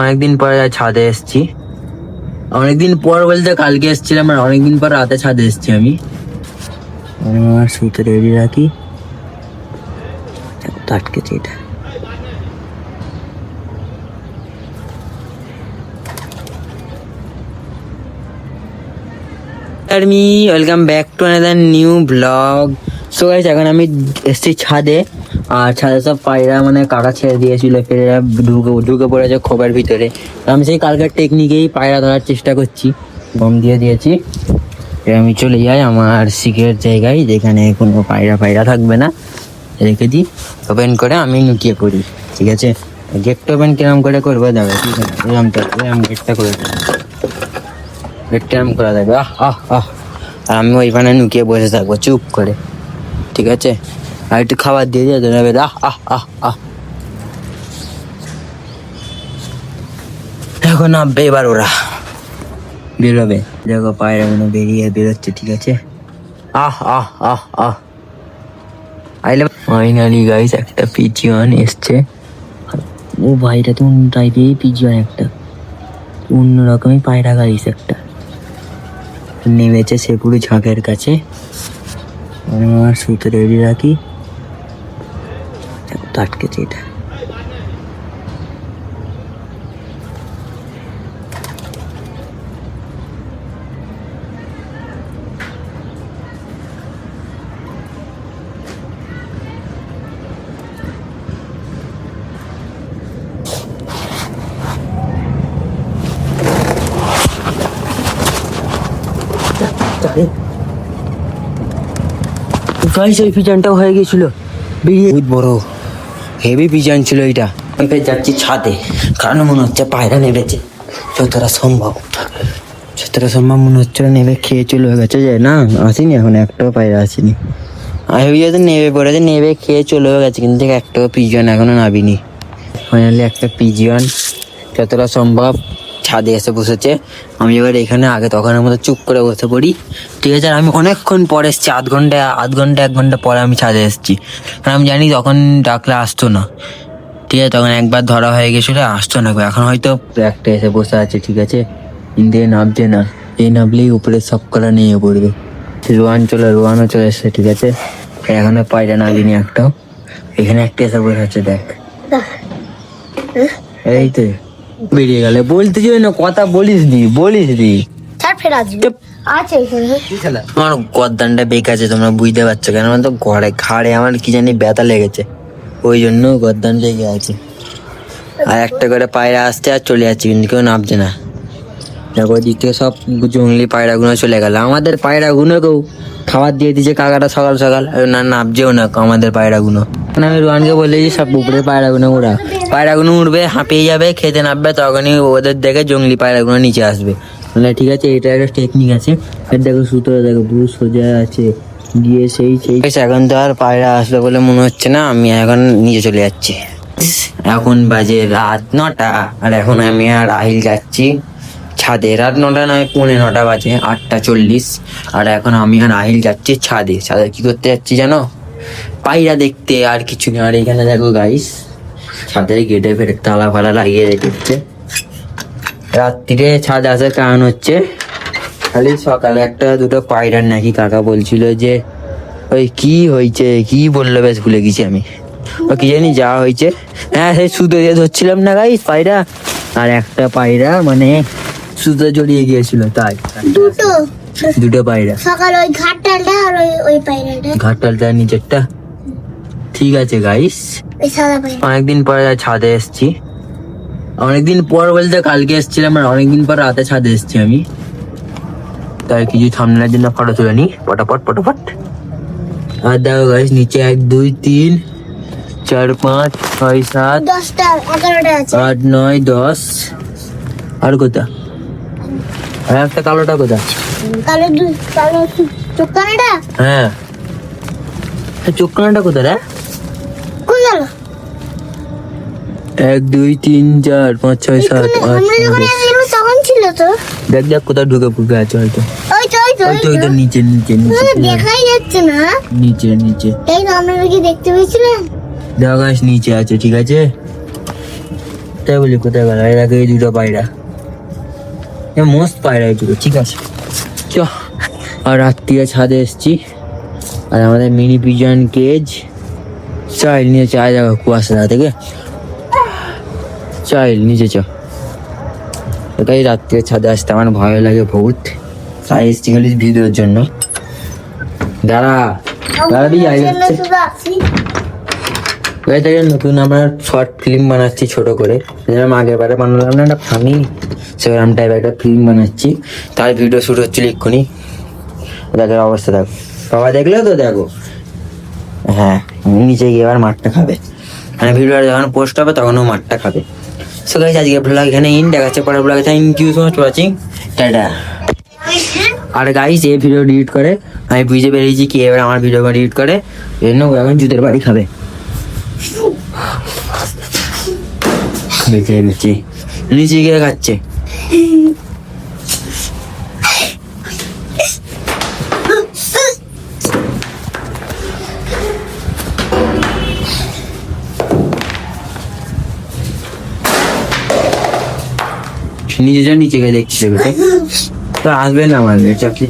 অনেকদিন পরে ছাদে এসেছি। অনেকদিন পর বলতে কালকে এসেছিলাম আর অনেকদিন পর রাতে ছাদে এসেছি আমি। আমি আমার শুতে রেডি রাখি। তো এটা। Welcome back to another new blog so guys এখন আমি এসেছি ছাদে। আর ছাদে সব পায়রা মানে কাকা ছেড়ে দিয়েছিল ফের এরা ঢুকে ঢুকে পড়েছে খোপের ভিতরে। আমি সেই কালকের টেকনিকেই পায়রা ধরার চেষ্টা করছি। বম দিয়ে দিয়েছি। আমি চলে যাই আমার সিকের জায়গায়, যেখানে কোনো পায়রা পায়রা থাকবে না। রেখে দিই। ওপেন করে আমি লুকিয়ে করি ঠিক আছে? গেটটা ওপেন কিরম করে করব? দেখো ঠিক আছে। এরম তো এরম গেটটা করে দেবো গেটটা এরম করা থাকবে আহ আহ আহ। আর আমি ওইখানে লুকিয়ে বসে থাকব, চুপ করে, ঠিক আছে? আর একটু খাবার দিয়ে দিয়ে দেবে আহ আহ আহ আহ। এখন নামবে এবার ওরা বেরোবে। দেখো পায়রাগুলো বেরিয়ে বেরোচ্ছে, ঠিক আছে? আহ আহ আহ আহ। আইলে ফাইনালি গাইস একটা পিজিওয়ান এসছে। ও ভাইটা তো অন্য টাইপের পিজিওয়ান একটা। অন্য রকমই পায়রা গাইস একটা। নেমেছে সে পুরো ঝাঁকের কাছে। আমার শুতে রেডি রাখি। তো এটা। গাইস ওই পিজনটাও হয়ে গেছিল বেরিয়ে বড়। হেভি পিজন ছিল এটা ফের যাচ্ছি ছাদে, কারণ মনে হচ্ছে পায়রা নেবেছে যতটা সম্ভব। যতটা সম্ভব মনে হচ্ছে নেবে খেয়ে চলে হয়ে গেছে যে, না, আসিনি এখন, একটাও পায়রা আসিনি। আমি ভেবে যাতে নেবে পড়েছে নেবে খেয়ে চলে গেছে, কিন্তু একটাও পিজন এখনও নাবিনি ফাইনালি একটা পিজিয়ন, যতটা সম্ভব। ছাদে এসে বসেছে। আমি এবার এখানে আগে তখনের মতো চুপ করে বসে পড়ি। ঠিক আছে আর আমি অনেকক্ষণ পরে এসেছি আধ ঘণ্টা আধ ঘণ্টা এক ঘণ্টা পরে আমি ছাদে এসেছি। কারণ আমি জানি তখন ডাকলে আসতো না। ঠিক আছে তখন একবার ধরা হয়ে গেছিল আসতো না। এখন হয়তো একটা এসে বসে আছে ঠিক আছে? এ নামছে না। এই নামলেই উপরে সব কলা নিয়ে পড়বে। রোয়ান চলে রোয়ানও চলে এসছে ঠিক আছে? এখনও পায়রা নাবিনি একটাও। এখানে একটা এসে বসে আছে দেখ। এই তো। বেরিয়ে গেলে। বলতে চাই না কথা বলিস দি বলিস দি ছাড় ফের আসবে। আছে আমার গদ্দানটা বেকাছে তোমরা বুঝতে পারছ কেন? আমার তো ঘরে ঘাড়ে আমার কি জানি ব্যথা লেগেছে। ওই জন্য গদ্দান লেগে আছে। আর একটা করে পায়রা আসতে আর চলে যাচ্ছে কিন্তু কেউ নামছে না। দেখো দিক থেকে সব জঙ্গলি পায়রাগুলো চলে গেল। আমাদের পায়রাগুলোকেও খাবার দিয়ে দিয়েছে কাকাটা সকাল সকাল। না নামছেও না আমাদের পায়রাগুলো। আমি রোহানকে বলেছি সব উপরে পায়রাগুলো উড়া। পায়রাগুলো উঠবে হাঁপিয়ে যাবে, খেতে নামবে, তখনই ওদের দেখে জঙ্গলি পায়রাগুলো নিচে আসবে। মানে ঠিক আছে, এটা একটা টেকনিক আছে। আর দেখো সুতো দেখো পুরো সোজা আছে। গিয়ে সেই সেই এখন তো আর পায়রা আসবে বলে মনে হচ্ছে না, আমি এখন নিচে চলে যাচ্ছি। এখন বাজে রাত নটা, আর এখন আমি আর আহিল যাচ্ছি। ছাদে, রাত নটা নয়, পৌনে নটা বাজে, আটটা চল্লিশ। আর এখন আমি আর আহিল যাচ্ছি ছাদে। ছাদে কি করতে যাচ্ছি জানো? পায়রা দেখতে আর কিছু নেই। আর এখানে দেখো গাইস ছাদের গেটে ফেটে তালা ফালা লাগিয়ে রেখেছে রাত্রিরে ছাদ আসার কারণ হচ্ছে খালি সকালে একটা দুটো পায়রার নাকি কাকা বলছিল যে ওই কি হয়েছে? কি বলল? বেশ ভুলে গেছি আমি। ও কি জানি যা হয়েছে। হ্যাঁ সেই সুতো দিয়ে ধরছিলাম না গাইস পায়রা? আর একটা পায়রা মানে সুতো জড়িয়ে গিয়েছিল তাই। দুটো। দুটো পায়রা। সকাল ওই ঘাটটালটা আর ওই ওই পায়রাটা। ঘাটটালটা নিচেরটা। ঠিক আছে গাইস অনেকদিন পরে ছাদে এসেছি। অনেকদিন পর বলতে কালকে এসেছিলাম আর অনেকদিন পর রাতে ছাদে এসেছি আমি। তাই কিছু থামনের জন্য ফটো তুলে নি পটাপট পটাপট। আর দেখো গাইস নিচে এক দুই তিন চার পাঁচ ছয় সাত আট নয় দশ। আর কোথা? আর একটা কালোটা কোথা? কালো কালো হ্যাঁ। চোখ কানাটা কোথা রে? এক দুই তিন চার পাঁচ ছয় সাত আট তখন ছিল তো। দেখ দেখ কোথাও ঢুকে ফুকে আছে হয়তো। ওই তো ওই তো ওই তো ওই তো। নিচে নিচে নিচে দেখাই যাচ্ছে না। নিচে নিচে। এই তো আপনারা কি দেখতে পেয়েছিলেন দেখো গাছ নিচে আছে ঠিক আছে? কোথায় বলি কোথায় গেল? এর আগে এই দুটো পায়রা। এ মস্ত পায়রা এই দুটো ঠিক আছে। চ আর রাত্রিরে ছাদে এসছি। আর আমাদের মিনি পিজন কেজ। চাইল নিয়ে চায় দেখো কুয়াশা থেকে চাইল নিচে চ। ওটাই রাত্রে ছাদে আসতে আমার ভয় লাগে বহুত। তাই এসছি খালি ভিডিওর জন্য। দাঁড়া দাঁড়াবি শুধু থেকে নতুন আমরা শর্ট ফিল্ম বানাচ্ছি ছোট করে। যেরকম আগের বারে বানালাম না একটা ফানি সেরকম টাইপ একটা ফিল্ম বানাচ্ছি। তার ভিডিও শুট হচ্ছিল এক্ষুনি। দেখো অবস্থা দেখো। বাবা দেখলেও তো দেখো। হ্যাঁ নিচে গিয়ে এবার মাঠটা খাবে। মানে ভিডিও যখন পোস্ট হবে তখন ও মাঠটা খাবে। সো গাইস আজকে ব্লগ এখানে ইন দেখাচ্ছে পরে ব্লগে thank you so much for watching tata. R guys এই ভিডিও ডিলিট করে, আমি বুঝে পেরেছি কি এবার আমার ভিডিও ডিলিট করে। জন্য ও এখন জুতের বাড়ি খাবে। বেঁচে নিচে নিচে গিয়ে খাচ্ছে। নিজে যা নিচে গিয়ে দেখছি বেটে তো আসবে না আমাদের চাকরি।